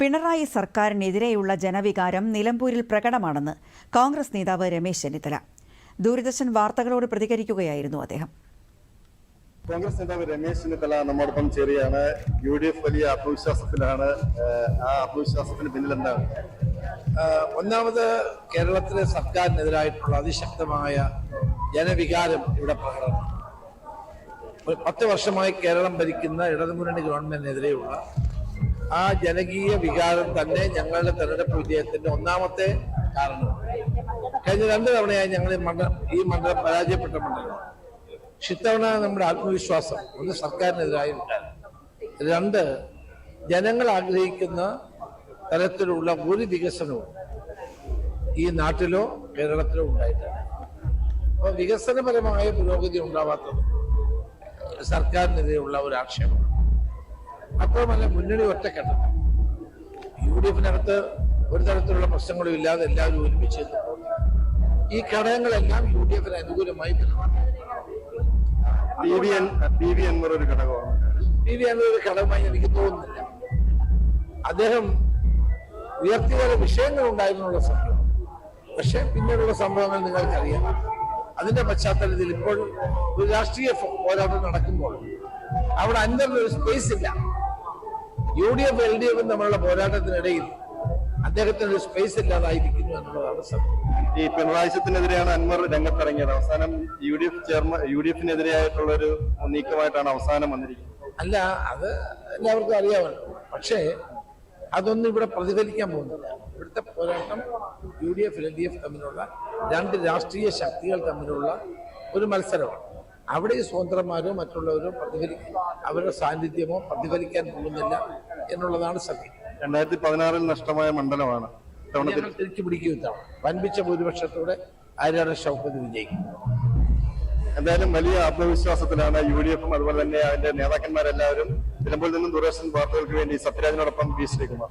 പിണറായി സർക്കാരിനെതിരെയുള്ള ജനവികാരം നിലമ്പൂരിൽ പ്രകടമാണെന്ന് കോൺഗ്രസ് നേതാവ് രമേശ് ചെന്നിത്തല. ദൂരദർശൻ വാർത്തകളോട് പ്രതികരിക്കുകയായിരുന്നു അദ്ദേഹം. കോൺഗ്രസ് നേതാവ് രമേശ് ചെന്നിത്തല നമ്മോടൊപ്പം ചേരുകയാണ്. യു ഡി എഫ് വലിയ ആത്മവിശ്വാസത്തിലാണ്. ആ ആത്മവിശ്വാസത്തിന് പിന്നിൽ എന്താണ്? ഒന്നാമത് കേരളത്തിലെ സർക്കാരിനെതിരായിട്ടുള്ള അതിശക്തമായ ജനവികാരം ഇവിടെ പ്രകടമാണ്. പത്ത് വർഷമായി കേരളം ഭരിക്കുന്ന ഇടതുമുന്നണി ഗവൺമെന്റിനെതിരെയുള്ള ആ ജനകീയ വികാരം തന്നെ ഞങ്ങളുടെ തെരഞ്ഞെടുപ്പ് വിജയത്തിന്റെ ഒന്നാമത്തെ കാരണം കഴിഞ്ഞ രണ്ട് തവണയായി ഞങ്ങൾ ഈ മണ്ഡലം ഈ മണ്ഡലം പരാജയപ്പെട്ട മണ്ഡലം. ഇത്തവണ നമ്മുടെ ആത്മവിശ്വാസം ഒന്ന് സർക്കാരിനെതിരായ രണ്ട് ജനങ്ങൾ ആഗ്രഹിക്കുന്ന തരത്തിലുള്ള ഒരു വികസനവും ഈ നാട്ടിലോ കേരളത്തിലോ ഉണ്ടായിട്ടില്ല. അപ്പൊ വികസനപരമായ പുരോഗതി ഉണ്ടാവാത്തത് സർക്കാരിനെതിരെയുള്ള ഒരു ആക്ഷേപം മാത്രമല്ല മുന്നണി ഒറ്റക്കെട്ട്. യു ഡി എഫിനകത്ത് ഒരു തരത്തിലുള്ള പ്രശ്നങ്ങളും ഇല്ലാതെ എല്ലാവരും ഒരുമിച്ച് ഈ ഘടകങ്ങളെല്ലാം യു ഡി എഫിന് അനുകൂലമായി ബി വി ഒരു ഘടകമാണ്. പി വി എന്നൊരു ഘടകമായി എനിക്ക് തോന്നുന്നില്ല. അദ്ദേഹം ഉയർത്തിയ വിഷയങ്ങൾ ഉണ്ടായിരുന്നുള്ള സംഭവം. പക്ഷെ പിന്നീടുള്ള സംഭവങ്ങൾ നിങ്ങൾക്കറിയാം. അതിന്റെ പശ്ചാത്തലത്തിൽ ഇപ്പോൾ ഒരു രാഷ്ട്രീയ പോരാട്ടം നടക്കുമ്പോൾ അവിടെ അൻവറിന് ഒരു സ്പേസ് ഇല്ല. U D F L D എഫും തമ്മിലുള്ള പോരാട്ടത്തിനിടയിൽ അദ്ദേഹത്തിന് ഒരു സ്പേസ് ഇല്ലാതായിരിക്കുന്നു എന്നുള്ളതാണ് സത്യം. ഈ പിണറായിസത്തിനെതിരെയാണ് അൻവർ രംഗത്തിറങ്ങിയത്. അവസാനം U D F chairman U D എഫിനെതിരെയായിട്ടുള്ള ഒരു നീക്കമായിട്ടാണ് അവസാനം വന്നിരിക്കുന്നത്. അല്ല അത് എല്ലാവർക്കും അറിയാമല്ലോ. പക്ഷേ അതൊന്നും ഇവിടെ പ്രതിഫലിക്കാൻ പോകുന്നില്ല. ഇവിടുത്തെ പോരാട്ടം U D F L D F തമ്മിലുള്ള രണ്ട് രാഷ്ട്രീയ ശക്തികൾ തമ്മിലുള്ള ഒരു മത്സരമാണ്. അവിടെ ഈ സ്വതന്ത്രന്മാരോ മറ്റുള്ളവരോ പ്രതിഫലിക്കും അവരുടെ സാന്നിധ്യമോ പ്രതിഫലിക്കാൻ പോകുന്നില്ല. എന്നുള്ളതാണ് സത്യം. രണ്ടായിരത്തി പതിനാറിൽ നഷ്ടമായ മണ്ഡലമാണ്. ഞങ്ങൾ തിരിച്ചു പിടിക്കും ഇത്തവണ. വൻപിച്ച ഭൂരിപക്ഷത്തോടെ ആര്യാടൻ ഷൗക്കത്ത് വിജയിക്കും. എന്തായാലും വലിയ ആത്മവിശ്വാസത്തിലാണ് യു ഡി എഫും അതുപോലെ തന്നെ അതിന്റെ നേതാക്കന്മാരെല്ലാവരും നിലമ്പൂരിൽ നിന്നും ദൂരദർശൻ വാർത്തകൾക്ക് വേണ്ടി സത്യരാജിനോടൊപ്പം വി ശ്രീകുമാർ.